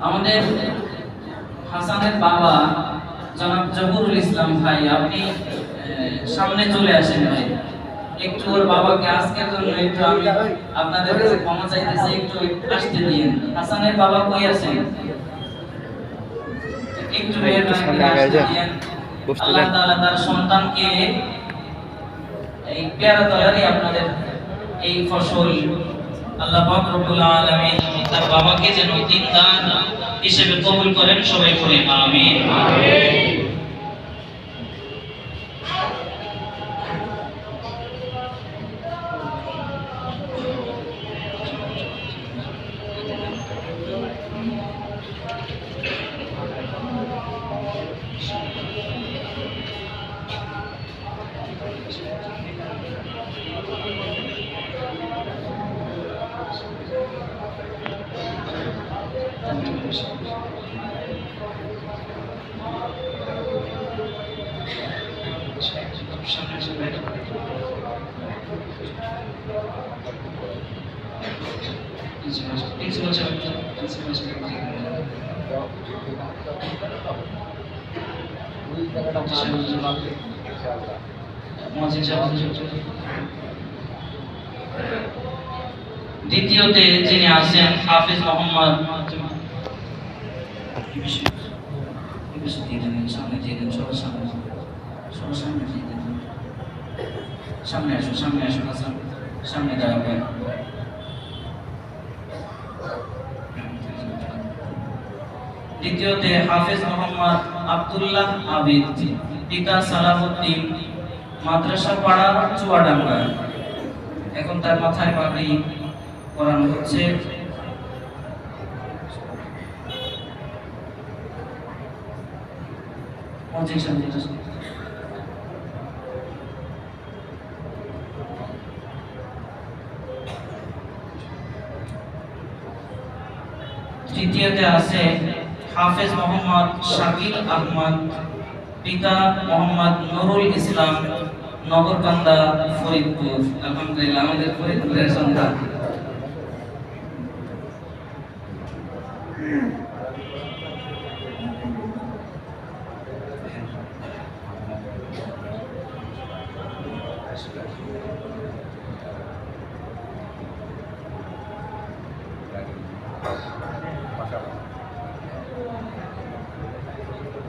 আমাদের হাসানের বাবা জনাব জহুরুল ইসলাম ভাই আপনি সামনে চলে আসেন ভাই। একটু ওর বাবাকে আজকের জন্য একটু আমি আপনাদের কাছে ক্ষমা চাইতেছি একটু আসতে দিন হাসানের বাবা কই আছেন একটু করে আসতে দিন। আল্লাহ তাআলা তার সন্তানকে এই পেয়ারা তলারই আপনাদের এই ফসল আল্লাহ পাক রব্বুল আলামিন তার বাবাকে যেন দিনদার হিসেবে কবুল করেন, সবাই করে আমিন। দ্বিতীয়তে যিনি আছেন হাফিজ মোহাম্মদ সামনে দিয়ে সবার সামনে সবার সামনে সামনে আসো সামনে আসো সামনে দাঁড়াবে দ্বিতীয়তে, হাফেজ মোহাম্মদ আব্দুল্লাহ আবিদ, পিতা সালাহুদ্দিন মাদ্রাসা পাড়া চুয়াডাঙ্গা। এখন তার মাথায় পাগড়ি পরানো হচ্ছে। পঞ্চাশ তৃতীয়তে আছে হাফেজ মোহাম্মদ শাকিল আহমদ, পিতা মোহাম্মদ নুরুল ইসলাম, নগরকান্দা, ফরিদপুর। আলহামদুলিল্লাহ, আমাদের ফরিদপুরের সন্তান।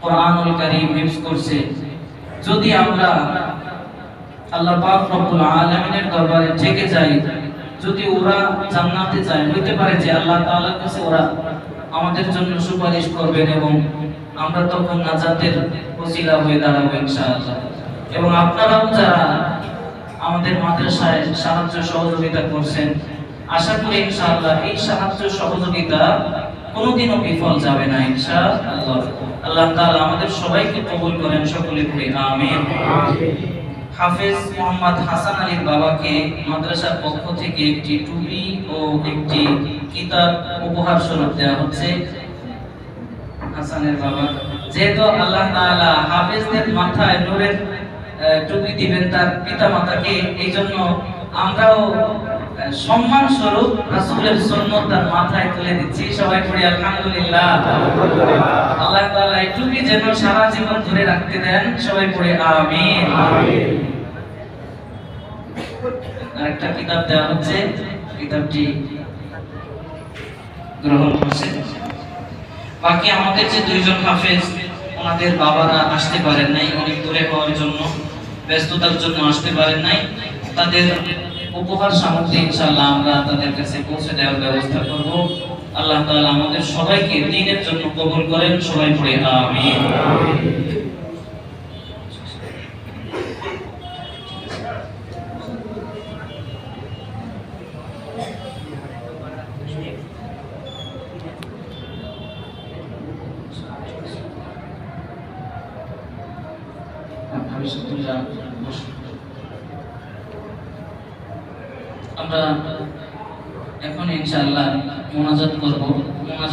কোরআনুল কারীম হিফজ করছে। যদি আমরা আল্লাহ পাক রব্বুল আলামিনের দরবারে থেকে যাই, যদি ওরা জান্নাতে যায়, হইতে পারে যে আল্লাহ তাআলার কাছে ওরা আমাদের জন্য সুপারিশ করবেন এবং আমরা তখন নাজাতের ওসিলা হয়ে দাঁড়াবো ইনশাআল্লাহ। এবং আপনারাও যারা আমাদের মাদ্রাসায় সাহায্য সহযোগিতা করছেন, আশা করি ইনশাআল্লাহ এই সাহায্য সহযোগিতা কোনোদিনও বিফল যাবে না, ইনশাআল্লাহ। আল্লাহ তাআলা আমাদের সবাইকে কবুল করেন, সকলে পড়ি আমিন। হাফেজ মোহাম্মদ হাসান আলীর বাবাকে মাদ্রাসার পক্ষ থেকে একটি টুপি ও একটি কিতাব উপহার স্বরূপ দেওয়া হচ্ছে। হাসানের বাবা, যেহেতু আল্লাহ তাআলা হাফেজদের মাথায় নূরের টুপি দিবেন তার পিতা মাতাকে এই জন্য আমরাও সম্মান স্বরূপ রাসূলের সুন্নাত তার মাথায় তুলে দিচ্ছি। সবাই পড়ি, আলহামদুলিল্লাহ। আল্লাহ তাআলা টুপি যেন সারা জীবন ধরে রাখতে দেন। সবাই পড়ি, আমিন। আরেকটা কিতাব দেওয়া হচ্ছে। কিতাবটি গ্রহণ করছে। বাকি আমাদের যে দুইজন হাফেজ, ওনাদের বাবারা আসতে পারেন নাই। অনেক দূরে হওয়ার জন্য, ব্যস্ততার জন্য আসতে পারেন নাই। তাদের উপহার সামগ্রী ইনশাআল্লাহ আমরা তাদের কাছে পৌঁছে দেওয়ার ব্যবস্থা করব। আল্লাহ তাআলা আমাদের সবাইকে দিনের জন্য কবুল করেন, সবাই পড়ে আমিন। আমরা এখন ইনশাআল্লাহ মোনাজাত করব।